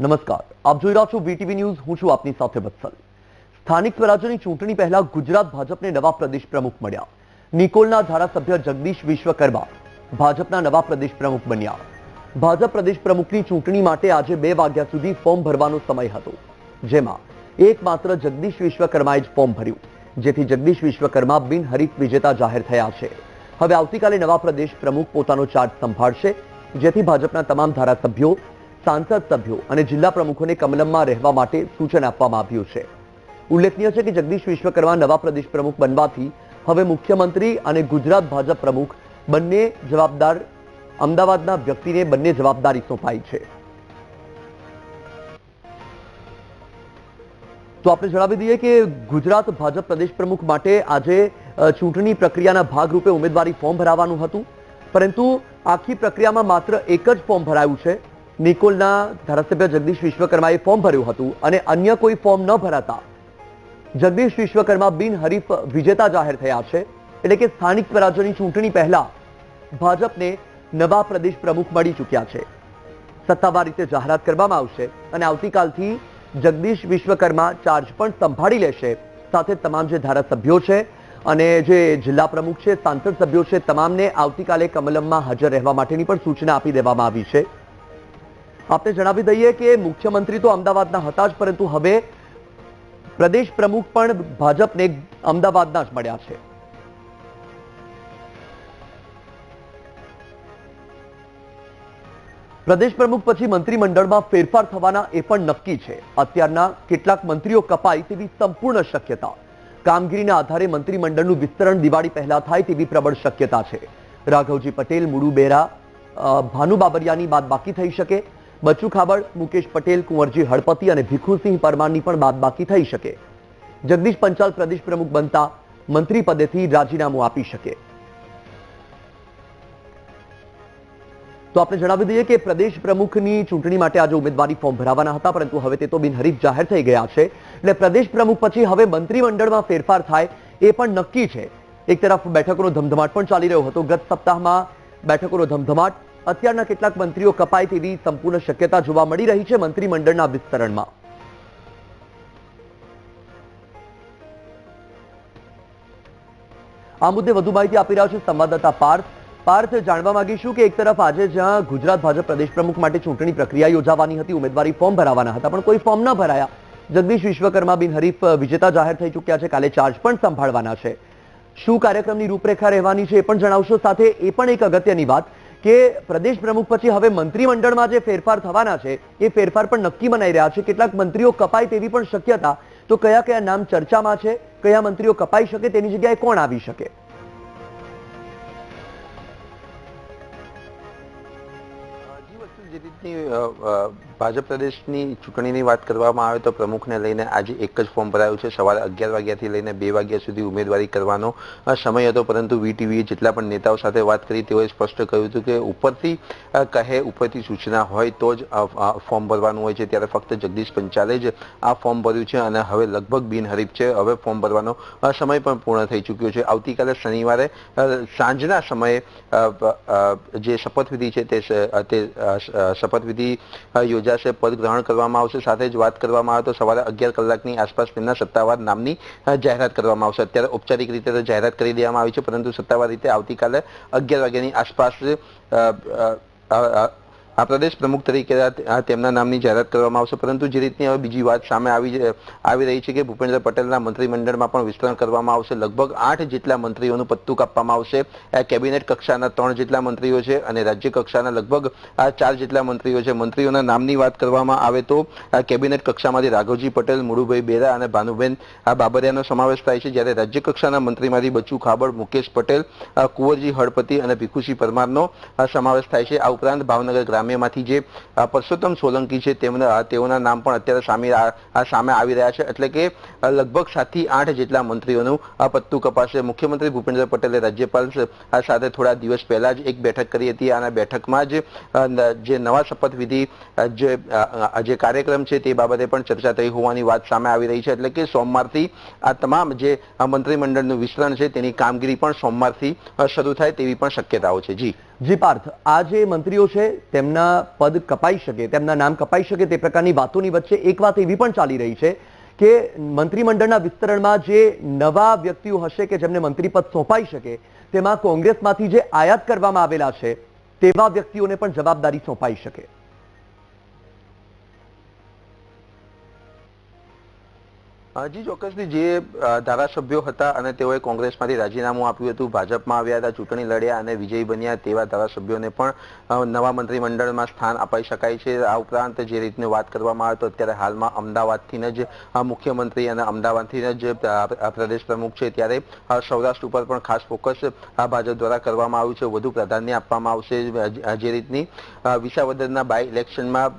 નમસ્કાર. આપ જોઈ રહ્યા છો વીટીવી ન્યૂઝ. હું છું આપની સાથે વત્સલ. સ્થાનિક સ્વરાજ્યની ચૂંટણી પહેલા ગુજરાત ભાજપને નવા પ્રદેશ પ્રમુખ મળ્યા. નિકોલના ધારાસભ્ય જગદીશ વિશ્વકર્મા ભાજપના નવા પ્રદેશ પ્રમુખ બન્યા. ભાજપ પ્રદેશ પ્રમુખની ચૂંટણી માટે આજે બે વાગ્યા સુધી ફોર્મ ભરવાનો સમય હતો. જેમાં એકમાત્ર જગદીશ વિશ્વકર્માએ જ ફોર્મ ભર્યું, જેથી જગદીશ વિશ્વકર્મા બિનહરીફ વિજેતા જાહેર થયા છે. હવે આવતીકાલે નવા પ્રદેશ પ્રમુખ પોતાનો ચાર્જ સંભાળશે, જેથી ભાજપના તમામ ધારાસભ્યો સાંસદ સભ્યો અને જિલ્લા પ્રમુખોને કમલમમાં રહેવા માટે સૂચન આપવામાં આવ્યું છે. ઉલ્લેખનીય છે કે જગદીશ વિશ્વકર્મા નવા પ્રદેશ પ્રમુખ બનવાથી હવે મુખ્યમંત્રી અને ગુજરાત ભાજપ પ્રમુખ બંને જવાબદાર અમદાવાદના વ્યક્તિને બંને જવાબદારી સોંપાઈ છે. તો આપણે જણાવી દઈએ કે ગુજરાત ભાજપ પ્રદેશ પ્રમુખ માટે આજે ચૂંટણી પ્રક્રિયાના ભાગરૂપે ઉમેદવારી ફોર્મ ભરાવાનું હતું. પરંતુ આખી પ્રક્રિયામાં માત્ર એક જ ફોર્મ ભરાયું છે. નિકોલના ધારાસભ્ય જગદીશ વિશ્વકર્માએ ફોર્મ ભર્યું હતું અને અન્ય કોઈ ફોર્મ ન ભરાતા. જગદીશ વિશ્વકર્મા બિનહરીફ વિજેતા જાહેર થયા છે, એટલે કે સ્થાનિક સ્વરાજ્યની ચૂંટણી પહેલા ભાજપને નવા પ્રદેશ પ્રમુખ મળી ચૂક્યા છે. સત્તાવાર રીતે જાહેરાત કરવામાં આવશે અને આવતીકાલથી જગદીશ વિશ્વકર્મા ચાર્જ પણ સંભાળી લેશે. સાથે તમામ જે ધારાસભ્યો છે અને જે જિલ્લા પ્રમુખ છે, સાંસદ સભ્યો છે, તમામને આવતીકાલે કમલમમાં હાજર રહેવા માટેની પણ સૂચના આપી દેવામાં આવી છે. આપને જણાવી દઈએ કે મુખ્યમંત્રી તો અમદાવાદના હતા જ, પરંતુ હવે પ્રદેશ પ્રમુખ પણ ભાજપને અમદાવાદના જ મળ્યા છે. પ્રદેશ પ્રમુખ પછી મંત્રીમંડળમાં ફેરફાર થવાના એ પણ નક્કી છે. અત્યારના કેટલાક મંત્રીઓ કપાય તેવી સંપૂર્ણ શક્યતા. કામગીરીના આધારે મંત્રીમંડળનું વિસ્તરણ દિવાળી પહેલા થાય તેવી પ્રબળ શક્યતા છે. રાઘવજી પટેલ, મુડુબેરા ભાનુ બાબરિયાની બાદ બાકી થઈ શકે. બચ્ચુ ખાબડ, મુકેશ પટેલ, કુંવરજી હળપતિ અને ભીખુસિંહ પરમારની પણ બાદ બાકી થઈ શકે. જગદીશ પંચાલ પ્રદેશ પ્રમુખ બનતા મંત્રી પદેથી રાજીનામું આપી શકે. તો આપણે જણાવી દઈએ કે પ્રદેશ પ્રમુખની ચૂંટણી માટે આજે ઉમેદવારી ફોર્મ ભરાવાના હતા, પરંતુ હવે તે તો બિનહરીફ જાહેર થઈ ગયા છે. એટલે પ્રદેશ પ્રમુખ પછી હવે મંત્રીમંડળમાં ફેરફાર થાય એ પણ નક્કી છે. એક તરફ બેઠકોનો ધમધમાટ પણ ચાલી રહ્યો હતો. ગત સપ્તાહમાં બેઠકોનો ધમધમાટ અત્યારના કેટલાક મંત્રીઓ કપાય તેવી સંપૂર્ણ શક્યતા જોવા મળી રહી છે મંત્રીમંડળના વિસ્તરણમાં. આ મુદ્દે વધુ માહિતી આપી રહ્યા છે સંવાદદાતા પાર્થ. પાર્થ, જાણવા માંગીશું કે એક તરફ આજે જ્યાં ગુજરાત ભાજપ પ્રદેશ પ્રમુખ માટે ચૂંટણી પ્રક્રિયા યોજાવાની હતી, ઉમેદવારી ફોર્મ ભરાવાના હતા, પણ કોઈ ફોર્મ ન ભરાયા. જગદીશ વિશ્વકર્મા બિનહરીફ વિજેતા જાહેર થઈ ચૂક્યા છે, કાલે ચાર્જ પણ સંભાળવાના છે. શું કાર્યક્રમની રૂપરેખા રહેવાની છે એ પણ જણાવશો, સાથે એ પણ એક અગત્યની વાત. કે પ્રદેશ પ્રમુખ પછી હવે મંત્રીમંડળમાં જે ફેરફાર થવાના છે, એ ફેરફાર પણ નક્કી બનાવી રહ્યા છે. કેટલાક મંત્રીઓ કપાય તેવી પણ શક્યતા. તો કયા કયા નામ ચર્ચામાં છે? કયા મંત્રીઓ કપાઈ શકે તેની જગ્યાએ કોણ આવી શકે? જે રીતની ભાજપ પ્રદેશની ચૂંટણીની વાત કરવામાં આવે તો પ્રમુખને લઈને આજે એક જ ફોર્મ ભરાયું છે. સવારે અગિયાર વાગ્યાથી લઈને બે વાગ્યા સુધી ઉમેદવારી કરવાનો સમય હતો પરંતુ વીટીવીએ જેટલા પણ નેતાઓ સાથે વાત કરી તેઓએ સ્પષ્ટ કહ્યું હતું કે ઉપરથી કહે ઉપરથી સૂચના હોય તો જ ફોર્મ ભરવાનું હોય છે. ત્યારે ફક્ત જગદીશ પંચાલે જ આ ફોર્મ ભર્યું છે અને હવે લગભગ બિનહરીફ છે. હવે ફોર્મ ભરવાનો સમય પણ પૂર્ણ થઈ ચૂક્યો છે. આવતીકાલે શનિવારે સાંજના સમયે જે શપથવિધિ છે તે શપથવિધિ અ, યોજાશે પદ ગ્રહણ કરવામાં આવશે. સાથે જ વાત કરવામાં આવે તો સવારે અગિયાર કલાકની આસપાસ તેમના સત્તાવાર નામની જાહેરાત કરવામાં આવશે. અત્યારે ઔપચારિક રીતે તો જાહેરાત કરી દેવામાં આવી છે, પરંતુ સત્તાવાર રીતે આવતીકાલે અગિયાર વાગ્યાની આસપાસ આ પ્રદેશ પ્રમુખ તરીકે તેમના નામની જાહેરાત કરવામાં આવશે. પરંતુ જે રીતની હવે બીજી વાત સામે આવી આવી રહી છે કે ભૂપેન્દ્ર પટેલના મંત્રીમંડળમાં પણ વિસ્તરણ કરવામાં આવશે. લગભગ આઠ જેટલા મંત્રીઓનું પત્તું કાપવામાં આવશે. કેબિનેટ કક્ષાના ત્રણ જેટલા મંત્રીઓ છે અને રાજ્ય કક્ષાના લગભગ આ ચાર જેટલા મંત્રીઓ છે. મંત્રીઓના નામની વાત કરવામાં આવે તો કેબિનેટ કક્ષામાંથી રાઘવજી પટેલ, મુળુભાઈ બેરા અને ભાનુબેન આ બાબરિયાનો સમાવેશ થાય છે. જ્યારે રાજ્ય કક્ષાના મંત્રીમાંથી બચ્ચુ ખાબડ, મુકેશ પટેલ કુંવરજી હળપતિ અને ભીખુસિંહ પરમારનો સમાવેશ થાય છે. આ ઉપરાંત ભાવનગર ગ્રામ્યમાંથી જે પરસોત્તમ સોલંકી છે, તેમના, તેઓના નામ પણ અત્યારે સામે સામે આવી રહ્યા છે. એટલે કે લગભગ સાતથી આઠ જેટલા મંત્રીઓનું પત્તું કપાશે. મુખ્યમંત્રી ભૂપેન્દ્ર પટેલે રાજ્યપાલ સાથે થોડા દિવસ પહેલા જ એક બેઠક કરી હતી. અને બેઠકમાં જ જે નવા શપથવિધિ જે કાર્યક્રમ છે તે બાબતે પણ ચર્ચા થઈ હોવાની વાત સામે આવી રહી છે. એટલે કે સોમવારથી આ તમામ જે મંત્રીમંડળનું વિસ્તરણ છે તેની કામગીરી પણ સોમવારથી શરૂ થાય તેવી પણ શક્યતાઓ છે. જી. જી પાર્થ, આ જે મંત્રીઓ છે, તેમના પદ કપાઈ શકે, તેમના નામ કપાઈ શકે તે પ્રકારની વાતોની વચ્ચે એક વાત એવી પણ ચાલી રહી છે કે મંત્રીમંડળના વિસ્તરણમાં જે નવા વ્યક્તિઓ હશે કે જેમને મંત્રીપદ સોંપાઈ શકે, તેમાં કોંગ્રેસમાંથી જે આયાત કરવામાં આવેલા છે, તેવા વ્યક્તિઓને પણ જવાબદારી સોંપાઈ શકે. જી, ચોક્કસથી જે ધારાસભ્યો હતા અને તેઓએ કોંગ્રેસમાંથી રાજીનામું આપ્યું હતું, ભાજપમાં આવ્યા હતા, ચૂંટણી લડ્યા અને વિજયી બન્યા તેવા ધારાસભ્યોને પણ નવા મંત્રીમંડળમાં સ્થાન અપાઈ શકાય છે. આ ઉપરાંત જે રીતની વાત કરવામાં આવે તો અત્યારે હાલમાં અમદાવાદથી જ મુખ્યમંત્રી અને અમદાવાદથી જ પ્રદેશ પ્રમુખ છે. ત્યારે સૌરાષ્ટ્ર ઉપર પણ ખાસ ફોકસ આ ભાજપ દ્વારા કરવામાં આવ્યું છે. વધુ પ્રાધાન્ય આપવામાં આવશે જે રીતની વિસાવદરના બાય ઇલેક્શનમાં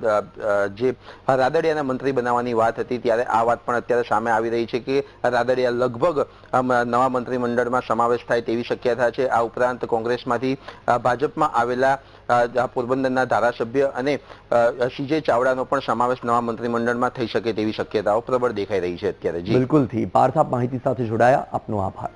જે રાદડિયાના મંત્રી બનાવવાની વાત હતી, ત્યારે આ વાત પણ અત્યારે સામે આવી રહી છે કે રાદડિયા લગભગ નવા મંત્રીમંડળમાં સમાવેશ થાય તેવી શક્યતા છે. આ ઉપરાંત કોંગ્રેસમાંથી ભાજપમાં આવેલા પોરબંદરના ધારાસભ્ય અને સીજે ચાવડાનો પણ સમાવેશ નવા મંત્રીમંડળમાં થઈ શકે તેવી શક્યતાઓ પ્રબળ દેખાઈ રહી છે અત્યારે. બિલકુલથી પાર્થ માહિતી સાથે જોડાયા. આપનો આભાર.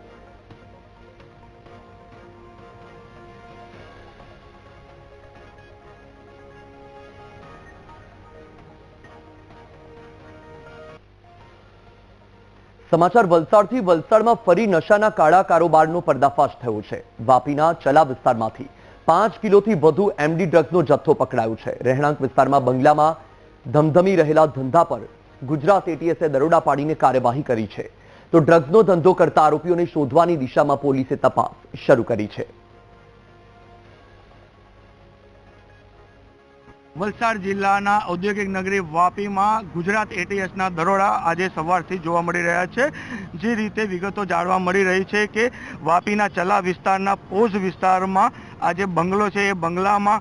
સમાચાર વલસાડથી વલસાડમાં ફરી નશાના કાળા કારોબારનો પર્દાફાશ થયો છે. વાપીના ચલા વિસ્તારમાંથી પાંચ કિલોથી વધુ એમડી ડ્રગ્સનો જથ્થો પકડાયો છે. રહેણાંક વિસ્તારમાં બંગલામાં ધમધમી રહેલા ધંધા પર ગુજરાત એટીએસે દરોડા પાડીને કાર્યવાહી કરી છે. તો ડ્રગ્સનો ધંધો કરતા આરોપીઓને શોધવાની દિશામાં પોલીસે તપાસ શરૂ કરી છે. વલસાડ જિલ્લાના ઔદ્યોગિક નગરી વાપીમાં ગુજરાત એટીએસના દરોડા આજે સવારથી જોવા મળી રહ્યા છે. જે રીતે વિગતો જાણવા મળી રહી છે કે વાપીના ચલા વિસ્તારના પોઝ વિસ્તારમાં આ જે બંગલો છે. એ બંગલામાં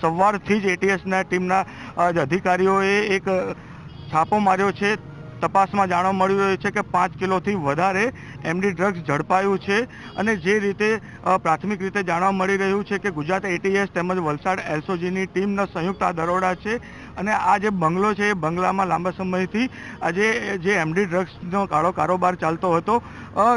સવારથી જ એટીએસના ટીમના અધિકારીઓએ એક છાપો માર્યો છે. તપાસમાં જાણવા મળી રહ્યું છે કે પાંચ કિલોથી વધારે એમડી ડ્રગ્સ ઝડપાયું છે અને જે રીતે પ્રાથમિક રીતે જાણવા મળી રહ્યું છે કે ગુજરાત એટીએસ તેમજ વલસાડ એલસોજીની ટીમના સંયુક્ત આ દરોડા છે અને આ જે બંગલો છે એ બંગલામાં લાંબા સમયથી આજે જે એમડી ડ્રગ્સનો કાળો કારોબાર ચાલતો હતો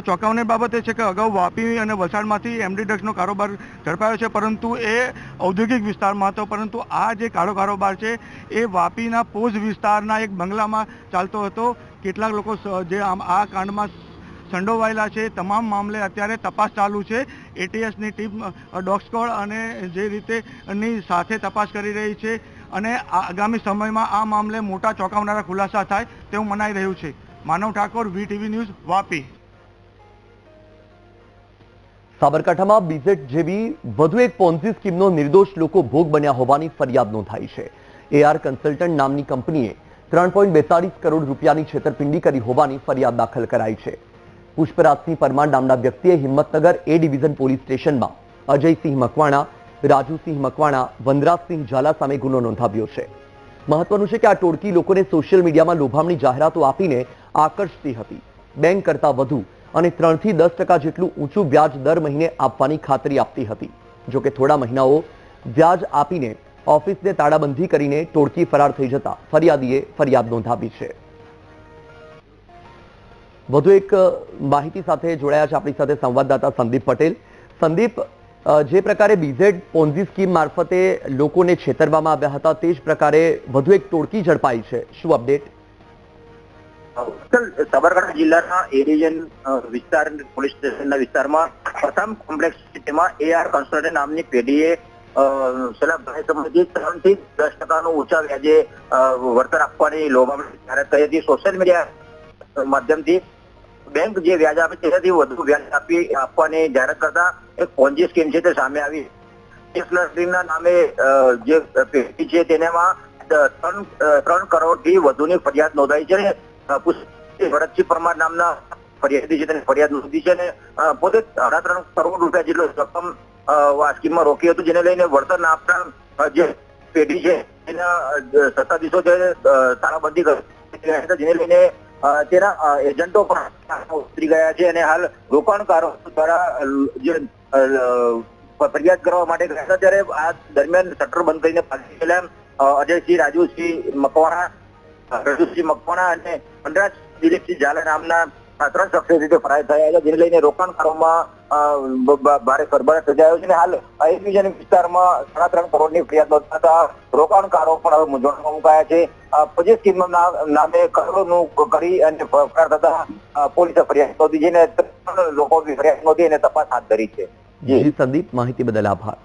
ચોંકાવણી બાબત એ છે કે અગાઉ વાપી અને વલસાડમાંથી એમડી ડ્રગ્સનો કારોબાર ઝડપાયો છે, પરંતુ એ ઔદ્યોગિક વિસ્તારમાં હતો, પરંતુ આ જે કાળો કારોબાર છે એ વાપીના પોઝ વિસ્તારના એક બંગલામાં ચાલતો હતો. કેટલાક લોકો જે આમ આ કાંડમાં સંડોવાયેલા છે, તમામ મામલે અત્યારે તપાસ ચાલુ છે. એટીએસની ટીમ ડોગ સ્કોડ અને જે રીતેની સાથે તપાસ કરી રહી છે. અને આગામી સમયમાં આ મામલે મોટા ચોંકાવનારા ખુલાસા થાય તેવું મનાઈ રહ્યું છે. Manav Thakor, VTV news, Vapi. સાબરકાંઠામાં બીઝેટ જેવી વધુ એક પોન્ઝી સ્કીમનો નિર્દોષ લોકો ભોગ બન્યા હોવાની ફરિયાદ નોંધાઈ છે. એઆર કન્સલ્ટન્ટ નામની કંપનીએ ત્રણ પોઈન્ટ બેતાળીસ કરોડ રૂપિયાની છેતરપિંડી કરી હોવાની ફરિયાદ દાખલ કરાઈ છે. પુષ્પરાજસિંહ પરમાર નામના વ્યક્તિએ હિંમતનગર એ ડિવિઝન પોલીસ સ્ટેશનમાં અજયસિંહ મકવાણા રાજુસિંહ મકવાણા, વનરાજસિંહ ઝાલા સામે ગુનો નોંધાવ્યો છે. મહત્વનું છે કે આ ટોળકી લોકોને સોશિયલ મીડિયામાં લોભામણી જાહેરાતો આપીને આકર્ષતી હતી. બેંક કરતાં વધુ અને ત્રણથી દસ ટકા જેટલું ઊંચું વ્યાજ દર મહિને આપવાની ખાતરી આપતી હતી. જો થોડા મહિનાઓ વ્યાજ આપીને ઓફિસને તાળાબંધી કરીને ટોળકી ફરાર થઈ જતા ફરિયાદીએ ફરિયાદ નોંધાવી છે. વધુ એક માહિતી સાથે જોડાયા છે આપણી સાથે સંવાદદાતા સંદીપ પટેલ. સંદીપ જે પ્રકારે બીઝેડ પોન્ઝી સ્કીમ મારફતે લોકોને છેતરવામાં આવ્યા હતા, તે જ પ્રકારે વધુ એક ટોળકી ઝડપાઈ છે. શું અપડેટ સાબરકાંઠા જિલ્લાના એરિજન વિસ્તાર, પોલીસ સ્ટેશનના વિસ્તારમાં પ્રથમ કોમ્પ્લેક્સ તેમાં એઆર કન્સલ્ટન્ટ નામની પેઢીએ છેલ્લા ઘણા ત્રણથી દસ ટકાનું ઊંચા વ્યાજે વળતર આપવાની લોભામણી જાહેરાત કરી હતી. સોશિયલ મીડિયા માધ્યમથી બેંક જે વ્યાજ આપે તેનાથી વધુ વ્યાજ આપી આપવાની જાહેરાત કરતા એક પોન્જી સ્કીમ છે તે સામે આવી. ના નામે જે પેઢી છે તેનામાં ત્રણ અ, ત્રણ કરોડ વધુની ફરિયાદ નોંધાઈ છે ભરતસિંહ પરમાર નામના ફરિયાદી છે તેની ફરિયાદ નોંધી છે અને પોતે સાડા ત્રણ કરોડ રૂપિયા જેટલો રકમ આ સ્કીમમાં રોકી હતું જેને લઈને વળતર ના આપનાર જે પેઢી છે એના સત્તાધીશો જે તાળાબંધી કરી જેને લઈને તેના એજન્ટો પણ ઉતરી ગયા છે અને હાલ રોકાણકારો દ્વારા જે ફરિયાદ કરવા માટે ગયા હતા ત્યારે આ દરમિયાન શટર બંધ કરીને ભાગી ગયેલા અજયસિંહ, રાજુસિંહ મકવાણા રાજુસિંહ મકવાણા અને વનરાજ દિલીપસિંહ ઝાલા નામના ત્રણ શખ્સો રીતે ફરાર થયા છે, જેને લઈને રોકાણકારોમાં ભારે સરભરાટ સર્જાયો છે અને હાલ એ વિસ્તારમાં સાડા ત્રણ કરોડની ફરિયાદ નોંધાતા રોકાણકારો પણ હવે મૂંઝવણમાં મુકાયા છે. આ સ્કીમ નામે કરોડોનું કરી અને ફરાર થતા પોલીસે ફરિયાદ નોંધી અને ત્રણ લોકો ફરિયાદ નોંધી અને તપાસ હાથ ધરી છે. જી, સંદીપ, માહિતી બદલ આભાર.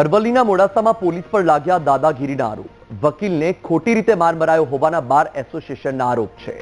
અરવલ્લીના મોડાસામાં પોલીસ પર લાગ્યા દાદાગીરીના આરોપ. વકીલને ખોટી રીતે માર મરાયો હોવાના બાર એસોસિએશનના આરોપ છે.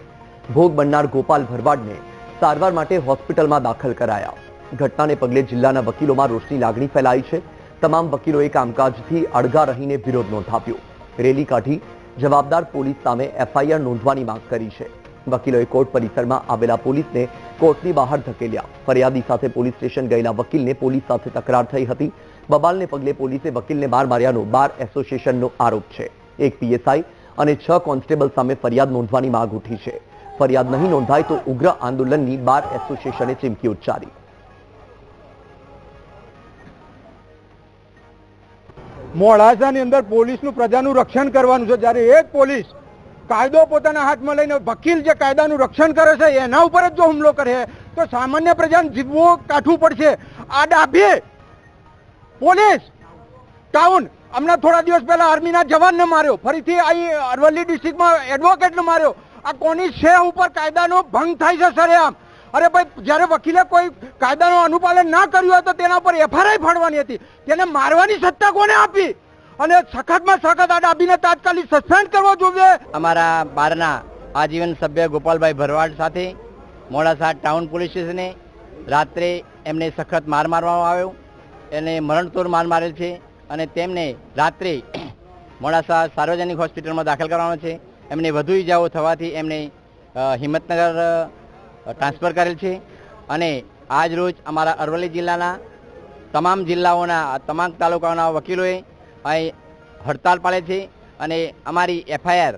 ભોગ બનનાર ગોપાલ ભરવાડને સારવાર માટે હોસ્પિટલમાં દાખલ કરાયા. ઘટનાને પગલે જિલ્લાના વકીલોમાં રોષની લાગણી ફેલાઈ છે. તમામ વકીલોએ કામકાજથી અડગા રહીને વિરોધ નોંધાવ્યો. રેલી કાઢી જવાબદાર પોલીસ સામે એફઆઈઆર નોંધવાની માંગ કરી છે. વકીલોએ કોર્ટ પરિસરમાં આવેલા પોલીસને કોર્ટની બહાર ધકેલ્યા. ફરિયાદી સાથે પોલીસ સ્ટેશન ગયેલા વકીલને પોલીસ સાથે તકરાર થઈ હતી. બબાલને પગલે પોલીસે વકીલને માર માર્યાનો બાર એસોસિએશનનો આરોપ છે. એક પીએસઆઈ અને છ કોન્સ્ટેબલ સામે ફરિયાદ નોંધવાની માંગ ઉઠી છે. ફરિયાદ નહીં નોંધાય તો ઉગ્ર આંદોલનની બાર એસોસિએશને ચીમકી ઉચ્ચારી. મોડાસાની અંદર પોલીસનું પ્રજાનું રક્ષણ કરવાનું છે. જ્યારે એક પોલીસ કાયદો પોતાના હાથમાં લઈને વકીલ જે કાયદાનું રક્ષણ કરે છે, એના ઉપર જ જો હુમલો કરે, તો સામાન્ય પ્રજાને જીવવું કાઠવું પડશે. આ ડાભે પોલીસ ટાઉન. હમણાં થોડા દિવસ પહેલા આર્મીના જવાનને માર્યો. ફરીથી અહીં અરવલ્લી ડિસ્ટ્રિક્ટમાં એડવોકેટને માર્યો. આ કોની છે ઉપર કાયદાનો ભંગ થાય છે સરેઆમ અરે ભાઈ, જ્યારે વકીલે કોઈ કાયદાનું અનુપાલન ના કર્યું હોય તો તેના ઉપર એફઆરઆઈ ફાડવાની હતી. તેને મારવાની સત્તા કોને આપી? અને સખતમાં સખત આ ડાબીને તાત્કાલિક સસ્પેન્ડ કરવો જોઈએ. અમારા બારના આજીવન સભ્ય ગોપાલભાઈ ભરવાડ સાથે મોડાસા ટાઉન પોલીસ સ્ટેશને રાત્રે એમને સખત માર મારવામાં આવ્યો. એને મરણતોડ માર મારેલ છે અને તેમને રાત્રે મોડાસા સાર્વજનિક હોસ્પિટલમાં દાખલ કરવાનો છે. એમને વધુ ઈજાઓ થવાથી એમને હિંમતનગર ટ્રાન્સફર કરેલ છે. અને આજ રોજ અમારા અરવલ્લી જિલ્લાના તમામ જિલ્લાઓના, તમામ તાલુકાઓના વકીલોએ અહીં હડતાલ પાડે છે અને અમારી એફઆઈઆર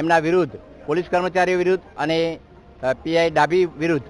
એમના વિરુદ્ધ, પોલીસ કર્મચારીઓ વિરુદ્ધ અને પીઆઈ ડાબી વિરુદ્ધ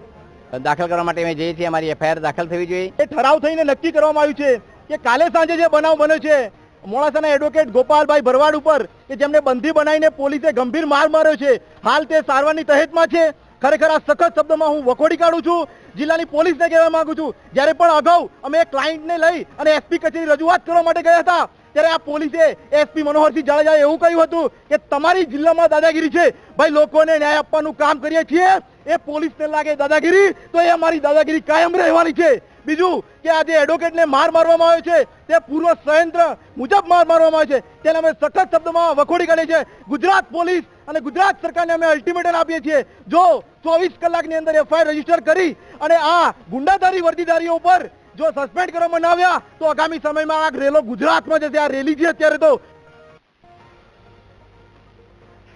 દાખલ કરવા માટે અમે જઈએ છીએ. અમારી એફઆઈઆર દાખલ થવી જોઈએ. એ ઠરાવ થઈને નક્કી કરવામાં આવ્યું છે કે કાલે સાંજે જે બનાવ બન્યો છે, મોડાસાના એડવોકેટ ગોપાલભાઈ ભરવાડ ઉપર, કે જેમને બંધી બનાવીને પોલીસે ગંભીર માર માર્યો છે, હાલ તે સારવારની તહેતમાં છે. ખરેખર આ સખત શબ્દમાં હું વખોડી કાઢું છું. જિલ્લાની પોલીસને કહેવા માંગુ છું, જ્યારે પણ અગાઉ અમે ક્લાયન્ટને લઈ અને એસપી કચેરી રજૂઆત કરવા માટે ગયા હતા ત્યારે આ પોલીસે એસપી મનોહરસિંહ જાડેજાએ એવું કહ્યું હતું કે તમારી જિલ્લામાં દાદાગીરી છે. ભાઈ, લોકોને ન્યાય આપવાનું કામ કરીએ છીએ. એ પોલીસને લાગે દાદાગીરી, તો એ અમારી દાદાગીરી કાયમ રહેવાની છે. બીજું કે આજે એડવોકેટને માર મારવામાં આવ્યો છે, તે પૂર્વ સંયંત્ર મુજબ માર મારવામાં આવ્યો છે. તેને અમે સખત શબ્દોમાં વખોડી કાઢીએ છીએ. ગુજરાત પોલીસ અને ગુજરાત સરકારને અમે અલ્ટિમેટમ આપીએ છીએ. જો ચોવીસ કલાકની અંદર એફઆઈઆર રજિસ્ટર કરી અને આ ગુંડાધારી, વર્દીધારીઓ ઉપર જો સસ્પેન્ડ કરવામાં ન આવ્યા, તો આગામી સમયમાં આ રેલો ગુજરાતમાં જશે આ રેલી છે અત્યારે તો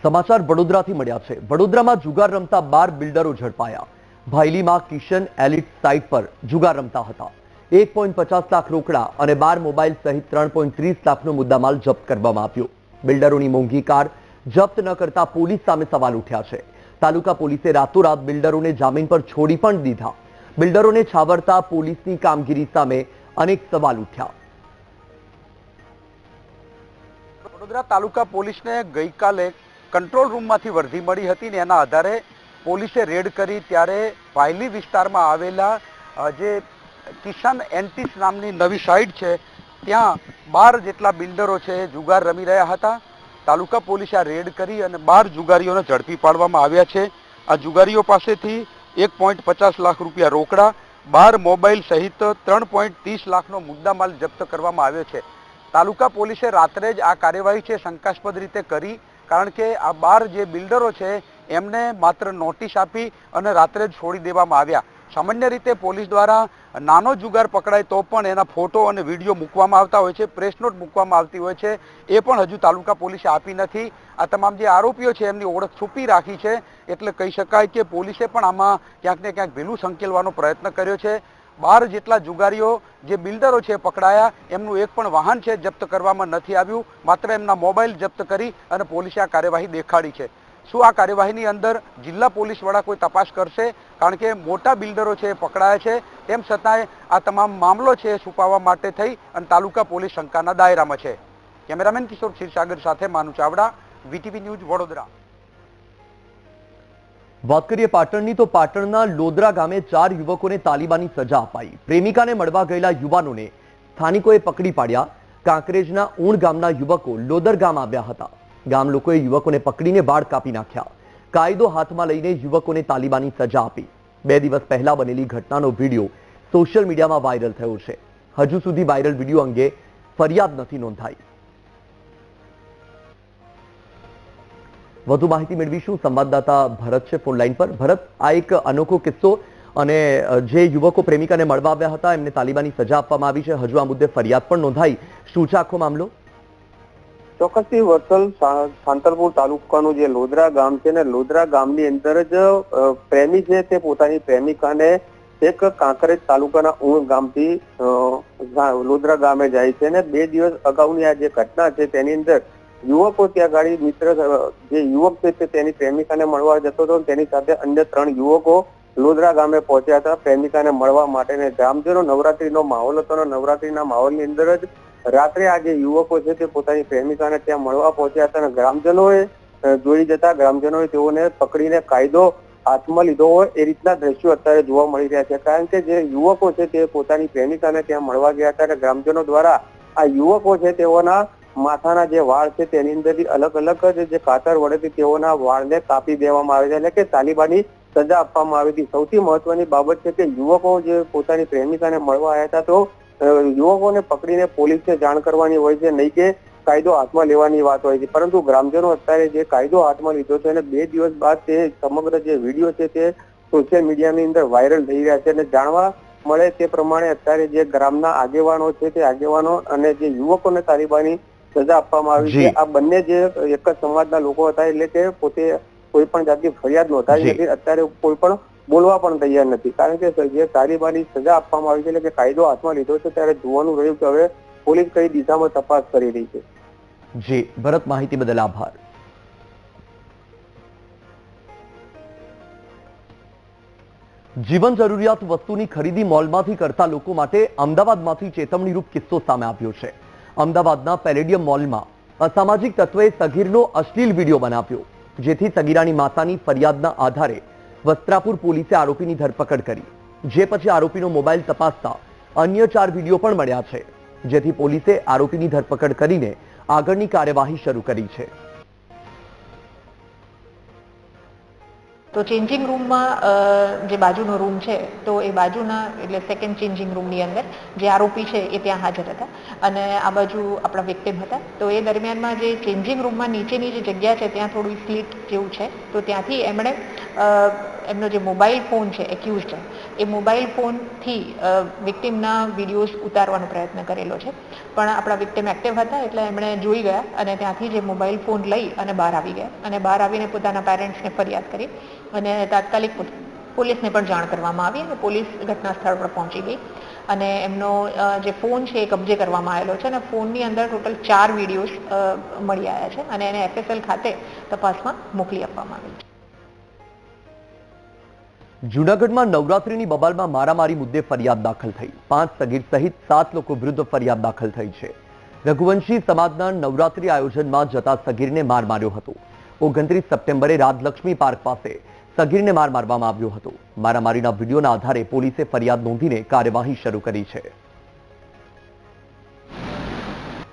સમાચાર વડોદરાથી મળ્યા છે. વડોદરામાં જુગાર રમતા બાર બિલ્ડરો ઝડપાયા. ભાયલીમાં કિશન એલિટ સાઇટ પર જુગાર રમતા હતા. એક લાખ રોકડા અને બાર મોબાઈલ સહિત ત્રણ લાખનો મુદ્દામાલ જપ્ત કરવામાં આવ્યો. બિલ્ડરોની મોંઘી કાર જપ્ત ન કરતા પોલીસ સામે સવાલ ઉઠ્યા છે. તાલુકા પોલીસે રાતોરાત બિલ્ડરોને જામીન પર છોડી પણ દીધા. બિલ્ડરોને છાવરતા પોલીસની કામગીરી સામે અનેક સવાલ ઉઠ્યા. વડોદરા તાલુકા પોલીસને ગઈકાલે કંટ્રોલ રૂમમાંથી વર્ધી મળી હતી ને એના આધારે પોલીસે રેડ કરી ત્યારે પાયલી વિસ્તારમાં આવેલા જે કિસાન એન્ટિસ નામની નવી સાઇટ છે, ત્યાં બાર જેટલા બિલ્ડરો છે જુગાર રમી રહ્યા હતા. તાલુકા પોલીસે આ રેડ કરી અને બાર જુગારીઓને ઝડપી પાડવામાં આવ્યા છે. આ જુગારીઓ પાસેથી એક પોઈન્ટ પચાસ લાખ રૂપિયા રોકડા, બાર મોબાઈલ સહિત ત્રણ પોઈન્ટ ત્રીસ લાખનો મુદ્દામાલ જપ્ત કરવામાં આવ્યો છે. તાલુકા પોલીસે રાત્રે જ આ કાર્યવાહી છે શંકાસ્પદ રીતે કરી, કારણ કે આ બાર જે બિલ્ડરો છે એમને માત્ર નોટિસ આપી અને રાત્રે જ છોડી દેવામાં આવ્યા. સામાન્ય રીતે પોલીસ દ્વારા નાનો જુગાર પકડાય તો પણ એના ફોટો અને વીડિયો મૂકવામાં આવતા હોય છે, પ્રેસ નોટ મૂકવામાં આવતી હોય છે, એ પણ હજુ તાલુકા પોલીસે આપી નથી. આ તમામ જે આરોપીઓ છે, એમની ઓળખ છુપી રાખી છે, એટલે કહી શકાય કે પોલીસે પણ આમાં ક્યાંક ને ક્યાંક ભીલું સંકેલવાનો પ્રયત્ન કર્યો છે. બાર જેટલા જુગારીઓ જે બિલ્ડરો છે પકડાયા, એમનું એક પણ વાહન છે, જપ્ત કરવામાં નથી આવ્યું. માત્ર એમના મોબાઈલ જપ્ત કરી અને પોલીસે આ કાર્યવાહી દેખાડી છે. શું આ કાર્યવાહીની અંદર જિલ્લા પોલીસ વડા કોઈ તપાસ કરશે? કારણ કે મોટા બિલ્ડરો છે પકડાયા છે. તેમ છતાંય આ તમામ મામલો છે છુપાવવા માટે થઈ અને તાલુકા પોલીસ શંકાના દાયરામાં છે. કેમેરામેન કિશોર ક્ષીરસાગર સાથે માનુ ચાવડા, વીટીવી ન્યૂઝ વડોદરા. વાત કરીએ પાટણની, તો પાટણના લોદરા ગામે ચાર યુવકોને તાલિબાની સજા અપાઈ. પ્રેમિકાને મળવા ગયેલા યુવાનોને સ્થાનિકોએ પકડી પાડ્યા. કાંકરેજના ઊણ ગામના યુવકો લોદર ગામ આવ્યા હતા. ગામ યુવકોને પકડીને બાળ કાપી નાખ્યા. કાયદો હાથમાં લઈને યુવકોને તાલિબાની સજા આપી. બે દિવસ પહેલા બનેલી ઘટનાનો વીડિયો સોશિયલ મીડિયામાં વાયરલ થયો છે. હજુ સુધી વાયરલ વીડિયો અંગે ફરિયાદ નથી નોંધાઈ. વધુ માહિતી મેળવીશું. સંવાદદાતા ભરત છે ફોનલાઈન પર. ભરત, આ એક અનોખો કિસ્સો અને જે યુવકો પ્રેમિકાને મળવા આવ્યા હતા, એમને તાલિબાની સજા આપવામાં આવી છે. હજુ આ મુદ્દે ફરિયાદ પણ નોંધાઈ. શું છે આખો મામલો? ચોક્કસથી વત્સલ સાંતલપુર તાલુકાનું જે લોદરા ગામ છે ને લોદરા ગામની અંદર જ પ્રેમી છે તે પોતાની પ્રેમિકાને એક કાંકરેજ તાલુકાના ઊંઘ ગામથી લોદરા ગામે જાય છે ને બે દિવસ અગાઉની આ જે ઘટના છે તેની અંદર યુવકો ત્યાં ગાડી મિત્ર જે યુવક છે તેની પ્રેમિકાને મળવા જતો હતો તેની સાથે અન્ય ત્રણ યુવકો લોદરા ગામે પહોંચ્યા હતા પ્રેમિકાને મળવા માટે ને ગ્રામજનો નવરાત્રીનો માહોલ હતો નવરાત્રીના માહોલની અંદર જ રાત્રે આ જે યુવકો છે તે પોતાની પ્રેમિકાને ત્યાં મળવા પહોંચ્યા હતા અને ગ્રામજનોએ જોઈ જતા ગ્રામજનોએ તેઓને પકડીને કાયદો હાથમાં લીધો હોય એ રીતના દ્રશ્યો અત્યારે જોવા મળી રહ્યા છે. કારણ કે જે યુવકો છે તે પોતાની પ્રેમિકાને ત્યાં મળવા ગયા હતા અને ગ્રામજનો દ્વારા આ યુવકો છે તેઓના માથાના જે વાળ છે તેની અંદરથી અલગ અલગ જે કાતર વડેથી તેઓના વાળને કાપી દેવામાં આવે છે એટલે કે તાલિબાની સજા આપવામાં આવી હતી. સૌથી મહત્વની બાબત છે કે યુવકો જે પોતાની પ્રેમિકાને મળવા આવ્યા હતા તો યુવકોને પકડીને પોલીસને જાણ કરવાની હોય છે નહીં કે કાયદો હાથમાં લેવાની વાત હોય છે. પરંતુ ગ્રામજનો અત્યારે જે કાયદો હાથમાં લીધો છે અને બે દિવસ બાદ તે સમગ્ર જે વીડિયો છે તે સોશિયલ મીડિયાની અંદર વાયરલ થઈ રહ્યા છે અને જાણવા મળે તે પ્રમાણે અત્યારે જે ગ્રામના આગેવાનો છે તે આગેવાનો અને જે યુવકોને તાલિબાની સજા આપવામાં આવી છે. આ બંને જે એક જ સમાજના લોકો હતા એટલે કે પોતે કોઈ પણ જાતની ફરિયાદ નોંધાવી નથી. અત્યારે કોઈ પણ બોલવા પણ તૈયાર નથી. કારણ કે જે તાલિબાની સજા આપવામાં આવી છે, એટલે કે કાયદો હાથમાં લીધો છે, ત્યારે જોવાનું રહ્યું કે હવે પોલીસ કઈ દિશામાં તપાસ કરી રહી છે. જી, ભરત, માહિતી બદલ આભાર. જીવન જરૂરિયાત વસ્તુની ખરીદી મોલમાંથી કરતા લોકો માટે અમદાવાદમાંથી ચેતવણીરૂપ કિસ્સો સામે આવ્યો છે. અમદાવાદના પેલેડિયમ મોલમાં અસામાજિક તત્વે સગીરનો અશ્લીલ વીડિયો બનાવ્યો, જેથી સગીરાની માતાની ફરિયાદના આધારે વસ્ત્રાપુર પોલીસે આરોપીની ધરપકડ કરી. જે પછી આરોપીનો મોબાઈલ તપાસતા અન્ય ચાર વીડિયો પણ મળ્યા છે, જેથી પોલીસે આરોપીની ધરપકડ કરીને આગળની કાર્યવાહી શરૂ કરી છે. તો ચેન્જિંગ રૂમમાં જે બાજુનો રૂમ છે, તો એ બાજુના, એટલે સેકન્ડ ચેન્જિંગ રૂમની અંદર જે આરોપી છે એ ત્યાં હાજર હતા. અને આ બાજુ આપણા વિક્ટિમ હતા. તો એ દરમિયાનમાં જે ચેન્જિંગ રૂમમાં નીચેની જે જગ્યા છે, ત્યાં થોડું સ્લીટ જેવું છે. તો ત્યાંથી એમણે એમનો જે મોબાઈલ ફોન છે એક્યુઝ છે, એ મોબાઈલ ફોનથી વિક્ટિમના વિડીયોઝ ઉતારવાનો પ્રયત્ન કરેલો છે. પણ આપણા વિક્ટિમ એક્ટિવ હતા, એટલે એમણે જોઈ ગયા અને ત્યાંથી જે મોબાઈલ ફોન લઈ અને બહાર આવી ગયા. અને બહાર આવીને પોતાના પેરેન્ટ્સને ફરિયાદ કરી. અને તાત્કાલિક પોલીસને પણ જાણ કરવામાં આવી અને પોલીસ ઘટના સ્થળ પર પહોંચી ગઈ. અને એમનો જે ફોન છે એ કબજે કરવામાં આવેલો છે અને ફોનની અંદર ટોટલ ચાર વિડીયોઝ મળી આવ્યા છે અને એને એફએસએલ ખાતે તપાસમાં મોકલી આપવામાં આવી છે. જૂનાગઢમાં નવરાત્રીની બબાલમાં મારામારી મુદ્દે ફરિયાદ દાખલ થઈ. પાંચ સગીર સહિત સાત લોકો વિરુદ્ધ ફરિયાદ દાખલ થઈ છે. રઘુવંશી સમાજના નવરાત્રી આયોજનમાં જતા સગીરને માર માર્યો હતો. ઓગણત્રીસ સપ્ટેમ્બરે રાજલક્ષ્મી પાર્ક પાસે સગીરને માર મારવામાં આવ્યો હતો. મારામારીના વિડીયોના આધારે પોલીસે ફરિયાદ નોંધીને કાર્યવાહી શરૂ કરી છે.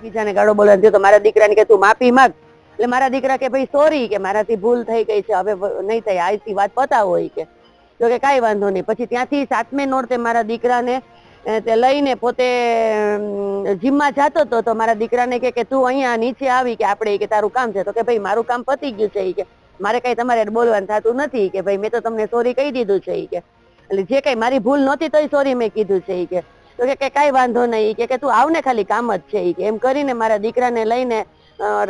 બીજાને ગાળો બોલવાનું થયું તો મારા દીકરાને કે તું માફી માંગ. એટલે મારા દીકરા કે, ભાઈ સોરી કે મારાથી ભૂલ થઈ ગઈ છે. હવે નહીં થાય. આઈથી વાત પતા હોય કે. તો કે, કાંઈ વાંધો નહીં. પછી ત્યાંથી સાતમે નોરતે મારા દીકરાને તે લઈને પોતે જીમમાં જતો હતો. તો મારા દીકરાને કે તું અહીંયા નીચે આવી કે આપણે કે તારું કામ છે. તો કે, ભાઈ, મારું કામ પતી ગયું છે કે. મારે કઈ તમારે બોલવાનું થતું નથી કે ભાઈ મેં તો તમને સોરી કહી દીધું છે કે. એટલે જે કઈ મારી ભૂલ નહોતી તોય સોરી મેં કીધું છે કે. તો કે કઈ વાંધો નહીં કે તું આવને ખાલી કામ જ છે કે. એમ કરીને મારા દીકરાને લઈને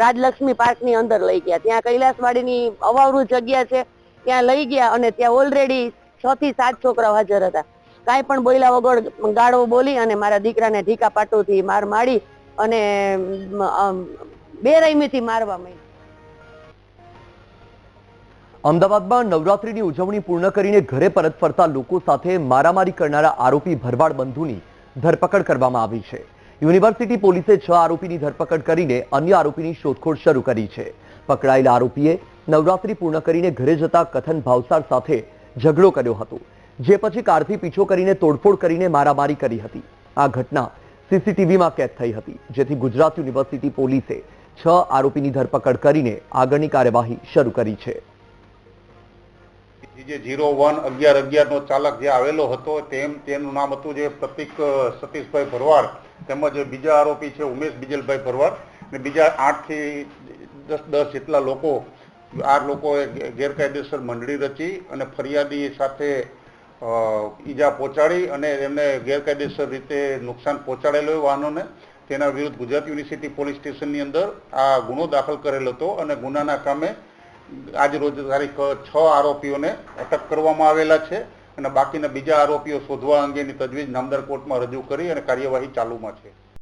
રાજલક્ષ્મી પાર્કની અંદર લઈ ગયા. ત્યાં કૈલાસવાડીની અવાવરું જગ્યા છે, ત્યાં લઈ ગયા અને ત્યાં ઓલરેડી છ થી સાત છોકરાઓ હાજર હતા. કાંઈ પણ બોલ્યા વગર ગાળો બોલી અને મારા દીકરાને ઢીકા પાટોથી માર મારી અને બે રહીમીથી મારવા માંડી અમદાવાદમાં નવરાત્રીની ઉજવણી પૂર્ણ કરીને ઘરે પરત ફરતા લોકો સાથે મારામારી કરનારા આરોપી ભરવાડ બંધુની ધરપકડ કરવામાં આવી છે. યુનિવર્સિટી પોલીસે છ આરોપીની ધરપકડ કરીને અન્ય આરોપીની શોધખોળ શરૂ કરી છે. પકડાયેલા આરોપીએ નવરાત્રી પૂર્ણ કરીને ઘરે જતા કથન ભાવસાર સાથે ઝઘડો કર્યો હતો, જે પછી કારથી પીછો કરીને તોડફોડ કરીને મારામારી કરી હતી. આ ઘટના સીસીટીવીમાં કેદ થઈ હતી, જેથી ગુજરાત યુનિવર્સિટી પોલીસે છ આરોપીની ધરપકડ કરીને આગળની કાર્યવાહી શરૂ કરી છે. જે જીરો વન અગિયાર અગિયારનો ચાલક જે આવેલો હતો, તેમ તેનું નામ હતું જે પ્રતિક સતીશભાઈ ભરવાડ, તેમજ બીજા આરોપી છે ઉમેશ બીજલભાઈ ભરવાડ અને બીજા આઠથી દસ દસ જેટલા લોકો, આ લોકોએ ગેરકાયદેસર મંડળી રચી અને ફરિયાદી સાથે ઈજા પહોંચાડી અને એમને ગેરકાયદેસર રીતે નુકસાન પહોંચાડેલું વાહનોને તેના વિરુદ્ધ ગુજરાત યુનિવર્સિટી પોલીસ સ્ટેશનની અંદર આ ગુનો દાખલ કરેલો હતો અને ગુનાના કામે આજ રોજ તારીખ, છ આરોપીઓને અટક કરવામાં આવેલા છે અને બાકીના બીજા આરોપીઓ શોધવા અંગેની તજવીજ નામદાર કોર્ટમાં રજૂ કરી અને કાર્યવાહી ચાલુમાં છે.